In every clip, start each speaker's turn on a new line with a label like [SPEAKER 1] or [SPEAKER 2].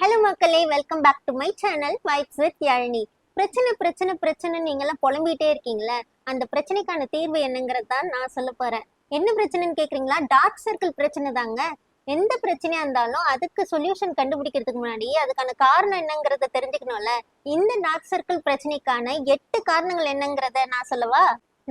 [SPEAKER 1] Hello மக்களே. Welcome back to my channel vibes with Yazhini பிரச்சனை பிரச்சனை பிரச்சனை நீங்களாம் புலம்பிகிட்டே இருக்கீங்களே அந்த பிரச்சனைக்கான தீர்வு என்னங்கிறது தான் நான் சொல்ல போறேன். என்ன பிரச்சனைன்னு கேட்குறீங்களா டார்க் சர்க்கிள் பிரச்சனை தாங்க. எந்த பிரச்சனையா இருந்தாலும் அதுக்கு சொல்யூஷன் கண்டுபிடிக்கிறதுக்கு முன்னாடி அதுக்கான காரணம் என்னங்கிறத தெரிஞ்சுக்கணும்ல. இந்த டார்க் சர்க்கிள் பிரச்சனைக்கான எட்டு காரணங்கள் என்னங்கிறத நான் சொல்லவா?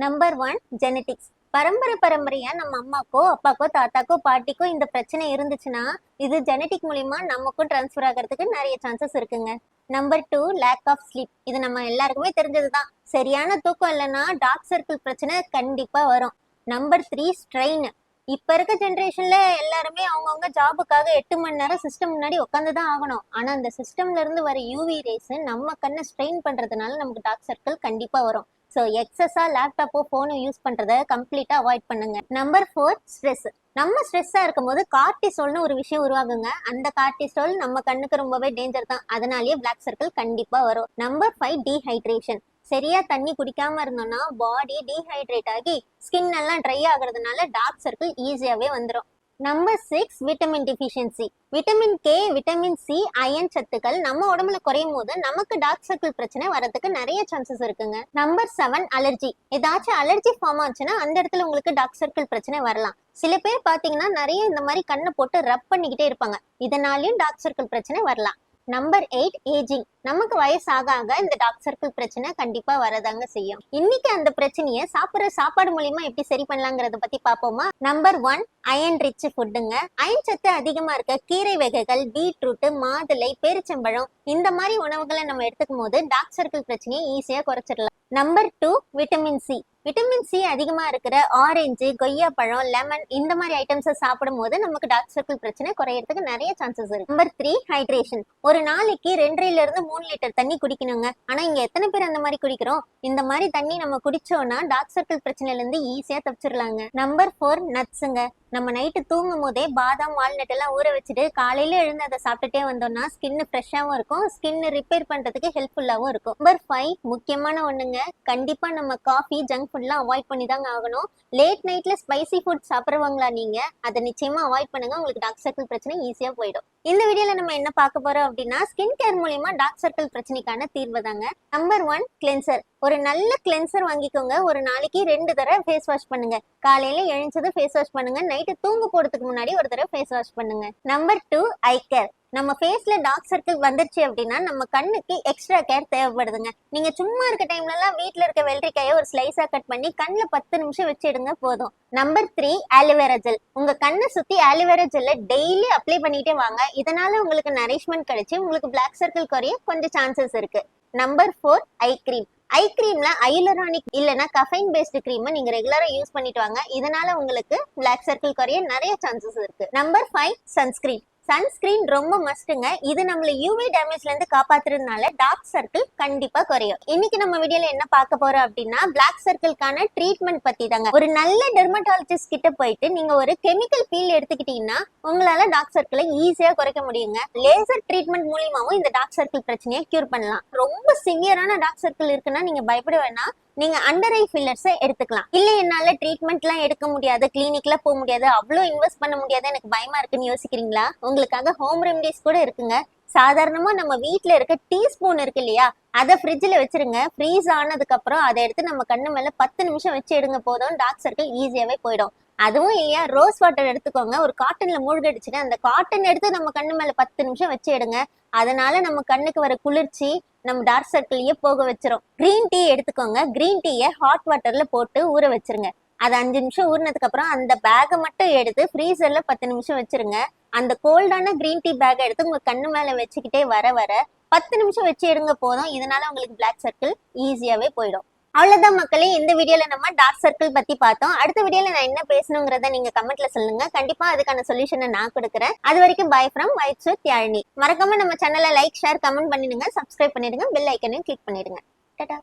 [SPEAKER 1] நம்பர் ஒன் ஜெனட்டிக்ஸ் பரம்பரை பரம்பரையா நம்ம அம்மாக்கோ அப்பாக்கோ தாத்தாக்கோ பாட்டிக்கோ இந்த பிரச்சனை இருந்துச்சுன்னா இது ஜெனட்டிக் மூலியமா நமக்கும் டிரான்ஸ்ஃபர் ஆகிறதுக்கு நிறைய சான்சஸ் இருக்குங்க. Number two lack of sleep இது நம்ம எல்லாருக்குமே தெரிஞ்சதுதான். சரியான தூக்கம் இல்லைன்னா டார்க் சர்க்கிள் பிரச்சனை கண்டிப்பா வரும். நம்பர் த்ரீ ஸ்ட்ரெயின் இப்ப இருக்க ஜென்ரேஷன்ல எல்லாருமே அவங்கவுங்க ஜாபுக்காக எட்டு மணி நேரம் சிஸ்டம் முன்னாடி உட்காந்து தான் ஆகணும். ஆனா அந்த சிஸ்டம்ல இருந்து வர யூவி ரேஸ் நம்ம கண்ணை ஸ்ட்ரெயின் பண்றதுனால நமக்கு டார்க் சர்க்கிள் கண்டிப்பா வரும். ஸோ எக்ஸஸா லேப்டாப்போ ஃபோனோ யூஸ் பண்றத கம்ப்ளீட்டா அவாய்ட் பண்ணுங்க. நம்பர் ஃபோர் ஸ்ட்ரெஸ் நம்ம ஸ்ட்ரெஸ்ஸா இருக்கும்போது கார்டிசோல்னு ஒரு விஷயம் உருவாகுங்க. அந்த கார்டிசோல் நம்ம கண்ணுக்கு ரொம்பவே டேஞ்சர் தான். அதனாலேயே பிளாக் சர்க்கிள் கண்டிப்பா வரும். நம்பர் ஃபைவ் டீஹைட்ரேஷன் சரியா தண்ணி குடிக்காம இருந்தோம்னா பாடி டீஹைட்ரேட் ஆகி ஸ்கின் எல்லாம் ட்ரை ஆகுறதுனால டார்க் சர்க்கிள் ஈஸியாவே வந்துடும் number six vitamin deficiency vitamin K vitamin C iron சத்துக்கள் நம்ம உடம்புல குறையும் போது நமக்கு டார்க் சர்க்கிள் பிரச்சனை வரதுக்கு நிறைய சான்சஸ் இருக்குங்க. நம்பர் செவன் அலர்ஜி ஏதாச்சும் அலர்ஜி ஃபார்ம் ஆச்சுன்னா அந்த இடத்துல உங்களுக்கு டார்க் சர்க்கிள் பிரச்சனை வரலாம். சில பேர் பாத்தீங்கன்னா நிறைய இந்த மாதிரி கண்ணை போட்டு ரப் பண்ணிக்கிட்டே இருப்பாங்க. இதனாலயும் டார்க் சர்க்கிள் பிரச்சனை வரலாம். நம்பர் எயிட் ஏஜிங் நமக்கு வயசு ஆக இந்த டாக் சர்க்கிள் பிரச்சனை கண்டிப்பா வரதாங்க செய்யும். இன்னைக்கு அந்த பிரச்சனையை சாப்பிடுற சாப்பாடு மூலியமா எப்படி சரி பண்ணலாங்கிறத பத்தி பாப்போமா நம்பர் ஒன் அயன் ரிச் ஃபுட்டுங்க அயன் சத்து அதிகமா இருக்க கீரை வகைகள் பீட்ரூட் மாதுளை பெருச்சம்பழம் இந்த மாதிரி உணவுகளை நம்ம எடுத்துக்கும் போது டாக் சர்க்கிள் பிரச்சனையை ஈஸியா குறைச்சிடலாம். Number two vitamin C vitamin C அதிகமா இருக்கிற ஆரஞ்சு கொய்யா பழம் லெமன் இந்த மாதிரி ஐட்டம்ஸை சாப்பிடும் போது நமக்கு டாக் சர்க்கிள் பிரச்சனை குறையறதுக்கு நிறைய சான்சஸ் இருக்கு. நம்பர் த்ரீ ஹைட்ரேஷன் ஒரு நாளைக்கு ரெண்டரைல இருந்து மூணு லிட்டர் தண்ணி குடிக்கணுங்க. ஆனா இங்க எத்தனை பேர் அந்த மாதிரி குடிக்கிறோம்? இந்த மாதிரி தண்ணி நம்ம குடிச்சோம்னா டார்க் சர்க்கிள் பிரச்சனையில இருந்து ஈஸியா தப்பிச்சிடலாங்க. நம்பர் ஃபோர் நட்ஸுங்க நம்ம நைட்டு தூங்கும் போதே பாதாம் வால்நட் எல்லாம் ஊற வச்சுட்டு காலையில எழுந்து அதை சாப்பிட்டுட்டே வந்தோம்னா ஸ்கின் ஃப்ரெஷ்ஷாவும் இருக்கும். ஸ்கின் ரிப்பேர் பண்றதுக்கு ஹெல்ப்ஃபுல்லாவும் இருக்கும். நம்பர் ஃபைவ் முக்கியமான ஒண்ணுங்க. கண்டிப்பா நம்ம காஃபி ஜங்க் ஃபுட்லாம் அவாய்ட் பண்ணி தாங்க ஆகணும். லேட் நைட்ல ஸ்பைசி ஃபுட் சாப்பிடுறவங்களா நீங்க அதை நிச்சயமா அவாய்ட் பண்ணுங்க. உங்களுக்கு டார்க் சர்க்கிள் பிரச்சனை ஈஸியா போயிடும். இந்த வீடியோல நம்ம என்ன பார்க்க போறோம் அப்படின்னா ஸ்கின் கேர் மூலியமா டார்க் சர்க்கிள் பிரச்சனைக்கான தீர்வு தாங்க. நம்பர் ஒன் கிளென்சர் ஒரு நல்ல கிளென்சர் வாங்கிக்கோங்க. ஒரு நாளைக்கு ரெண்டு தடவை ஃபேஸ் வாஷ் பண்ணுங்க. காலையில எழுந்தது ஃபேஸ் வாஷ் பண்ணுங்க. நைட்டு தூங்க போறதுக்கு முன்னாடி ஒரு தடவை ஃபேஸ் வாஷ் பண்ணுங்க. நம்பர் டூ ஐ கேர் நம்ம ஃபேஸ்ல டார்க் சர்க்கிள் வந்துருச்சு அப்படின்னா நம்ம கண்ணுக்கு எக்ஸ்ட்ரா கேர் தேவைப்படுதுங்க. நீங்க சும்மா இருக்க டைம்ல எல்லாம் வீட்ல இருக்க வெள்ளரிக்காயை ஒரு ஸ்லைஸா கட் பண்ணி கண்ணுல பத்து நிமிஷம் வச்சிடுங்க போதும். நம்பர் த்ரீ ஆலிவேரா ஜெல் உங்க கண்ணை சுத்தி ஆலிவேரா ஜெல்ல டெய்லி அப்ளை பண்ணிட்டே வாங்க. இதனால உங்களுக்கு நரிஷ்மெண்ட் கிடைச்சு உங்களுக்கு பிளாக் சர்க்கிள் குறைய கொஞ்சம் சான்சஸ் இருக்கு. Number four eye cream eye கிரீம்ல hyaluronic இல்லைன்னா கஃபைன் பேஸ்டு கிரீம் நீங்க ரெகுலரா யூஸ் பண்ணிட்டு வாங்க. இதனால உங்களுக்கு பிளாக் சர்க்கிள் குறைய நிறைய சான்சஸ் இருக்கு. நம்பர் ஃபைவ் சன்ஸ்கிரீன் சன்ஸ்கிரீன் ரொம்ப மஸ்ட்டுங்க இது நம்மள யூவி டேமேஜ்ல இருந்து காப்பாத்துறதுனால டார்க் சர்க்கிள் கண்டிப்பா குறையும். இன்னைக்கு நம்ம வீடியோல என்ன பார்க்க போறோம் அப்படின்னா பிளாக் சர்க்கிள்கான ட்ரீட்மெண்ட் பத்தி தாங்க ஒரு நல்ல டெர்மட்டாலஜிஸ்ட் கிட்ட போயிட்டு நீங்க ஒரு கெமிக்கல் பீல் எடுத்துக்கிட்டீங்கன்னா உங்களால டார்க் சர்க்கிளை ஈஸியா குறைக்க முடியுங்க. லேசர் ட்ரீட்மெண்ட் மூலியமாவும் இந்த டார்க் சர்க்கிள் பிரச்சனையை கியூர் பண்ணலாம். ரொம்ப சிவியரான டார்க் சர்க்கிள் இருக்குன்னா நீங்க பயப்பட வேணாம். நீங்க அண்டர் ஐ ஃபில்லர்ஸை எடுத்துக்கலாம். இல்ல என்னால ட்ரீட்மெண்ட் எல்லாம் எடுக்க முடியாது கிளினிக்ல போக முடியாது அவ்வளோ இன்வெஸ்ட் பண்ண முடியாது எனக்கு பயமா இருக்குன்னு யோசிக்கிறீங்களா? உங்களுக்காக ஹோம் ரெமடிஸ் கூட இருக்குங்க. சாதாரணமா நம்ம வீட்டுல இருக்க டீ ஸ்பூன் இருக்கு இல்லையா அதை ஃப்ரிட்ஜில் வச்சிருங்க. ஃப்ரீஸ் ஆனதுக்கு அப்புறம் அதை எடுத்து நம்ம கண்ணு மேல பத்து நிமிஷம் வச்சு எடுங்க போதும். டார்க் சர்க்கிள் ஈஸியாவே போயிடும். அதுவும் இல்லையா ரோஸ் வாட்டர் எடுத்துக்கோங்க. ஒரு காட்டன்ல மூழ்கடிச்சுட்டு அந்த காட்டன் எடுத்து நம்ம கண்ணு மேல பத்து நிமிஷம் வச்சு எடுங்க. அதனால நம்ம கண்ணுக்கு வர குளிர்ச்சி நம்ம டார்க் சர்க்கிளையே போக வச்சிரும். கிரீன் டீ எடுத்துக்கோங்க. கிரீன் டீயை ஹாட் வாட்டர்ல போட்டு ஊற வச்சிருங்க. அது அஞ்சு நிமிஷம் ஊறினதுக்கு அப்புறம் அந்த பேகை மட்டும் எடுத்து ஃப்ரீசர்ல பத்து நிமிஷம் வச்சிருங்க. அந்த கோல்டான கிரீன் டீ பேக்கை எடுத்து உங்க கண்ணு மேல வச்சுக்கிட்டே வர வர பத்து நிமிஷம் வச்சு எடுங்க போதும். இதனால உங்களுக்கு பிளாக் சர்க்கிள் ஈஸியாவே போயிடும். அவ்வளவுதான் மக்களே இந்த வீடியோல நம்ம டார்க் சர்க்கிள் பத்தி பார்த்தோம். அடுத்த வீடியோல நான் என்ன பேசணுங்கிறத நீங்க கமெண்ட்ல சொல்லுங்க. கண்டிப்பா அதுக்கான சொல்யூஷனை நான் கொடுக்குறேன். அது வரைக்கும் பை ஃப்ரம் வைட் வித் யாழினி மறக்காம நம்ம சேனலை லைக் ஷேர் கமெண்ட் பண்ணிடுங்க. சப்ஸ்கிரைப் பண்ணிடுங்க. பெல் ஐக்கனையும் கிளிக் பண்ணிடுங்க.